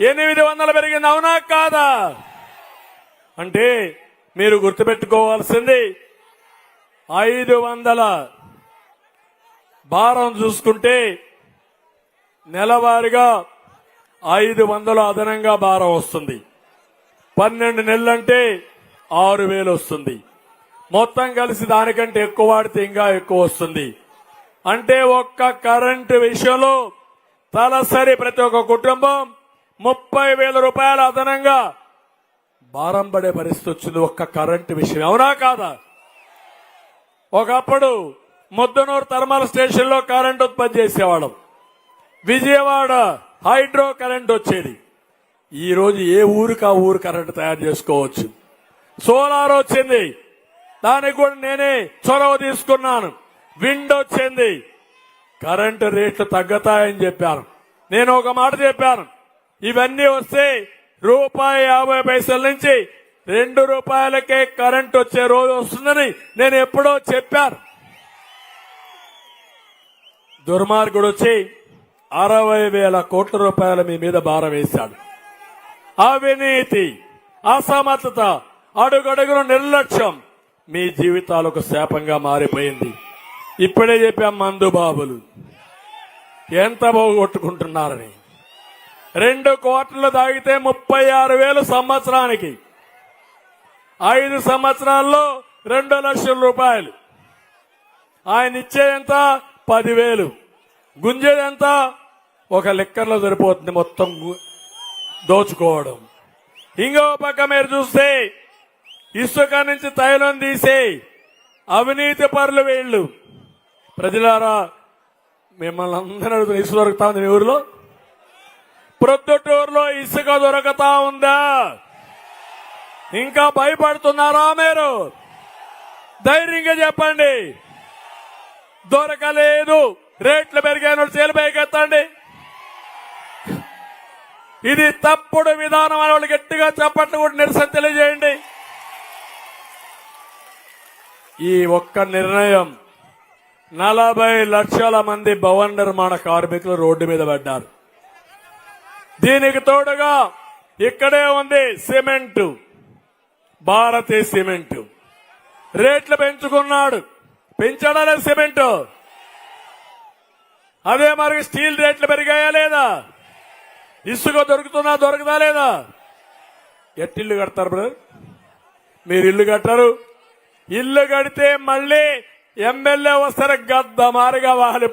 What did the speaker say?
ఎనిమిది వందలు పెరిగింది అవునా కాదా? అంటే మీరు గుర్తుపెట్టుకోవాల్సింది ఐదు వందల భారం చూసుకుంటే నెలవారీగా ఐదు వందలు అదనంగా భారం వస్తుంది. పన్నెండు నెలలంటే ఆరు వేలు వస్తుంది. మొత్తం కలిసి దానికంటే ఎక్కువ వాడితే ఇంకా ఎక్కువ వస్తుంది. అంటే ఒక్క కరెంటు విషయంలో తలసరి ప్రతి ఒక్క కుటుంబం ముప్పై వేల రూపాయల అదనంగా భారం పడే పరిస్థితి వచ్చింది. ఒక్క కరెంటు విషయం. అవునా కాదా? ఒకప్పుడు ముద్దనూరు థర్మల్ స్టేషన్లో కరెంట్ ఉత్పత్తి చేసేవాళ్ళం. విజయవాడ హైడ్రో కరెంట్ వచ్చేది. ఈ రోజు ఏ ఊరికి ఆ ఊరు కరెంట్ తయారు చేసుకోవచ్చు? సోలార్ వచ్చింది. దానికి కూడా నేనే చొరవ తీసుకున్నాను. విండ్ వచ్చింది. కరెంటు రేట్లు తగ్గుతాయని చెప్పాను నేను ఒక మాట చెప్పాను. ఇవన్నీ వస్తే రూపాయి యాభై పైసల నుంచి రెండు రూపాయలకే కరెంట్ వచ్చే రోజు వస్తుందని నేను ఎప్పుడో చెప్పాను. దుర్మార్గుడు వచ్చి అరవై వేల కోట్ల రూపాయల మీ మీద భారం వేశాడు. అవినీతి అసమర్థత అడుగడుగున నిర్లక్ష్యం మీ జీవితాలకు శాపంగా మారిపోయింది. ఇప్పుడే చెప్పాం మందు బాబులు ఎంత కొట్టుకుంటున్నారని రెండు కోట్లు తాగితే ముప్పై ఆరు వేలు సంవత్సరానికి. ఐదు సంవత్సరాల్లో రెండు లక్షల రూపాయలు. ఆయన ఇచ్చేదెంత పదివేలు. గుంజేదెంత ఒక లెక్కర్లో సరిపోతుంది మొత్తం దోచుకోవడం. ఇంకో పక్క మీరు చూస్తే ఇసుక నుంచి తైలం తీసే అవినీతి పరులు వీళ్ళు. ప్రజలారా మిమ్మల్ని అందరూ అడుగుతున్న ఇసుక దొరుకుతా ఉంది మీ ఊరిలో? ప్రొద్దుటూరులో ఇసుక దొరకతా ఉందా? ఇంకా భయపడుతున్నారా మీరు? ధైర్యంగా చెప్పండి. దొరకలేదు. రేట్లు పెరిగాను చేలిపైకెత్తండి ఇది తప్పుడు విధానం అని వాళ్ళు గట్టిగా చెప్పట్లు కూడా నిరసన తెలియజేయండి. ఈ ఒక్క నిర్ణయం నలభై లక్షల మంది భవన నిర్మాణ కార్మికులు రోడ్డు మీద పడ్డారు. దీనికి తోడుగా ఇక్కడే ఉంది సిమెంట్. భారతీయ సిమెంటు. రేట్లు పెంచుకున్నాడు. పెంచడాలే సిమెంట్. అదే మరి స్టీల్ రేట్లు పెరిగాయా లేదా? ఇసుక దొరుకుతుందా దొరకదా లేదా? ఎట్టిల్లు కడతారు బ్రదర్? మీరు ఇల్లు కట్టారు. ఇల్లు కడితే మళ్ళీ ఎమ్మెల్యే వస్తారు గద్ద మారిగా వాహలి